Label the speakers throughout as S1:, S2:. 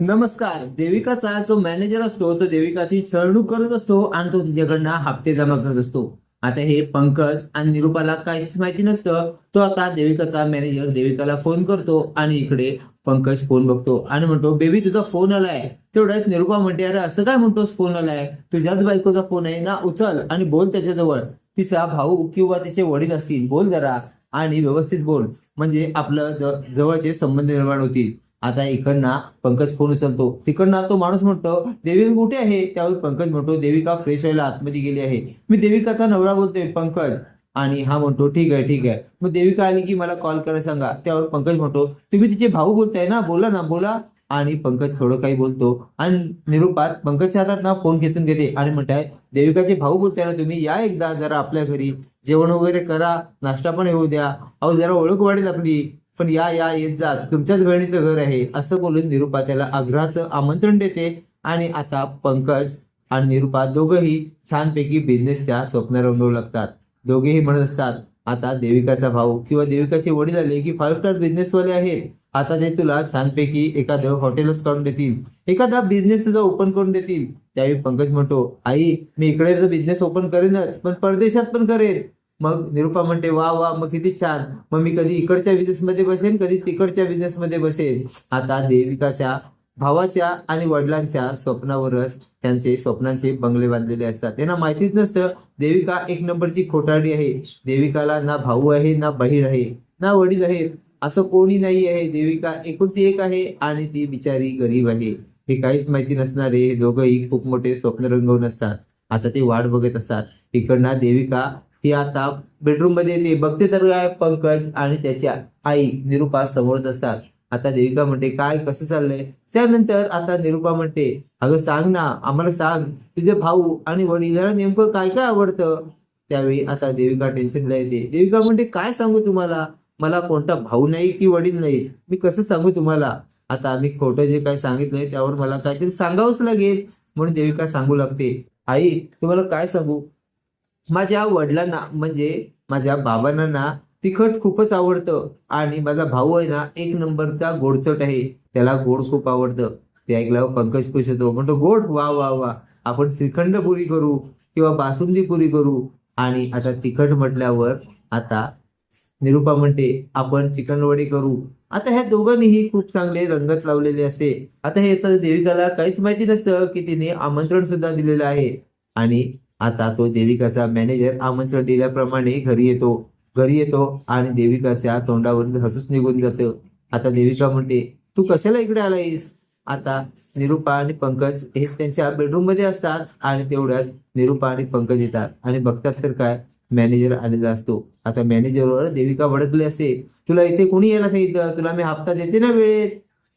S1: नमस्कार देविकाचा जो मॅनेजर असतो तो देविकाची छळणूक करत असतो आणि तो तिच्याकडनं हप्ते जमा करत असतो. आता हे पंकज आणि निरुपाला काहीच माहिती नसतं. तो आता देविकाचा मॅनेजर देविकाला फोन करतो आणि इकडे पंकज फोन बघतो आणि म्हणतो बेबी तुझा फोन आलाय. तेवढ्यात निरुपा म्हणते अरे असं काय म्हणतोस फोन आलाय? तुझ्याच बायकोचा फोन आहे ना? उचल आणि बोल त्याच्याजवळ. तिचा भाऊ किंवा तिचे वडील असतील बोल जरा आणि व्यवस्थित बोल. म्हणजे आपलं ज- जवळचे संबंध निर्माण होतील. आता इकडनं पंकज फोन उचलतो. तिकडनं तो माणूस म्हणतो देवी कुठे आहे? त्यावर पंकज म्हणतो देविका फ्रेश व्हायला आतमध्ये गेली आहे. मी देविकाचा नवरा बोलतोय पंकज. आणि हा म्हणतो ठीक आहे ठीक आहे. मग देविका आली की मला कॉल करायला सांगा. त्यावर पंकज म्हणतो तुम्ही तिचे भाऊ बोलताय ना? बोला ना बोला. आणि पंकज थोडं काही बोलतो. आणि निरूपात पंकजच्या हातात ना फोन घेतून घेते आणि म्हणताय देविकाचे भाऊ बोलताय ना तुम्ही? या एकदा जरा आपल्या घरी. जेवण वगैरे करा नाश्ता पण येऊ द्या. अहो जरा ओळख वाढेल आपली. पण या या येत जा. तुमच्याच बहिणीचं घर आहे असं बोलून निरुपा त्याला आग्रहाचं आमंत्रण देते. आणि आता पंकज आणि निरुपा दोघंही छानपैकी बिझनेसच्या स्वप्न रंगवू लागतात. दोघेही म्हणत असतात आता देविकाचा भाऊ किंवा देविकाचे वडील आले की फाईव्ह स्टार बिझनेसवाले आहेत. आता ते तुला छानपैकी एखादं हॉटेलच काढून देतील. एखादा बिझनेस तुझा ओपन करून देतील. त्यावेळी पंकज म्हणतो आई मी इकडे बिझनेस ओपन करेनच पण परदेशात पण करेन. मग निरुपा म्हणते वा वा मग किती छान. मग मी कधी इकडच्या बिझनेस मध्ये बसेन कधी तिकडच्या बिझनेस मध्ये बसेन? आता देविकाच्या भावाच्या आणि वडिलांच्या स्वप्नावरच त्यांचे स्वप्नांचे बंगले बांधलेले असतात. त्यांना माहितीच नसतं देविका एक नंबरची खोटाडी आहे. देविकाला ना भाऊ आहे ना बहीण आहे ना वडील आहेत. असं कोणी नाही आहे. देविका एकुलती एक आहे आणि ती बिचारी गरीब आहे. हे काहीच माहिती नसणारे हे दोघंही खूप मोठे स्वप्न रंगवून असतात. आता ते वाट बघत असतात. इकडनं देविका ही आता बेडरूममध्ये येते. बघते तर काय? पंकज आणि त्याच्या आई निरुपा समोरच असतात. आता देविका म्हणते काय? कसं चाललंय? त्यानंतर आता निरुपा म्हणते अगं सांग ना आम्हाला सांग. तुझे भाऊ आणि वडिलांना नेमकं काय काय आवडतं? त्यावेळी आता देविका टेन्शनला येते. देविका म्हणते काय सांगू तुम्हाला? मला कोणता भाऊ नाही की वडील नाही? मी कसं सांगू तुम्हाला? आता आम्ही खोटं जे काय सांगितलंय त्यावर मला काहीतरी सांगावंच लागेल. म्हणून देविका सांगू लागते आई तुम्हाला काय सांगू? माझ्या वडिलांना म्हणजे माझ्या बाबांना ना तिखट खूपच आवडतं. आणि माझा भाऊ आहे ना एक नंबरचा गोडचट आहे. त्याला गोड खूप आवडतं. ते ऐकल्यावर पंकज खुश होतो. म्हणतो गोड? वा वा वा. आपण श्रीखंड पुरी करू किंवा बासुंदी पुरी करू. आणि आता तिखट म्हटल्यावर आता निरुपा म्हणते आपण चिकन वडे करू. आता ह्या दोघांनीही खूप चांगले रंगत लावलेले असते. आता हे तर देविकाला काहीच माहिती नसतं की तिने आमंत्रण सुद्धा दिलेलं आहे. आणि आता तो देविकाचा मॅनेजर आमंत्रण दिल्याप्रमाणे घरी येतो. घरी येतो आणि देविकाच्या तोंडावरून हसूच निघून जातं. आता देविका म्हणते तू कशाला इकडे आलायस? आता निरुपा आणि पंकज हे त्यांच्या बेडरूममध्ये असतात आणि तेवढ्यात निरुपा आणि पंकज येतात. आणि बघतात तर काय मॅनेजर आलेला असतो. आता मॅनेजरवर देविका भडकली असते. तुला इथे कोणी यायला सांगितलं तुला मी हप्ता देते ना वेळेत.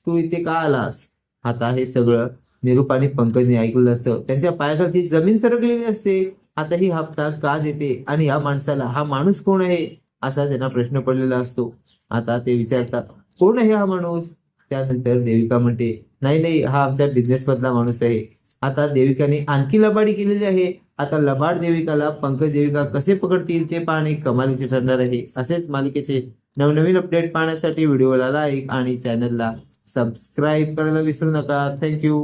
S1: तू इथे का आलास? आता हे सगळं निरुपा आणि पंकजने ऐकलं असतं. त्यांच्या पायाखालची जमीन सरकलेली असते. आता ही हप्ता का देते? आणि या माणसाला हा माणूस कोण आहे? असा त्यांना प्रश्न पडलेला असतो. आता ते विचारतात कोण आहे हा माणूस? त्यानंतर देविका म्हणते नाही नाही हा आमच्या बिझनेस मधला माणूस आहे. आता देविकाने आणखी लबाडी केलेली आहे. आता लबाड देविकाला पंकज देविका कसे पकडतील ते पाहणे कमालीचे ठरणार आहे. असेच मालिकेचे नवनवीन अपडेट पाहण्यासाठी व्हिडिओला लाईक आणि चॅनलला सबस्क्राईब करायला विसरू नका. थँक्यू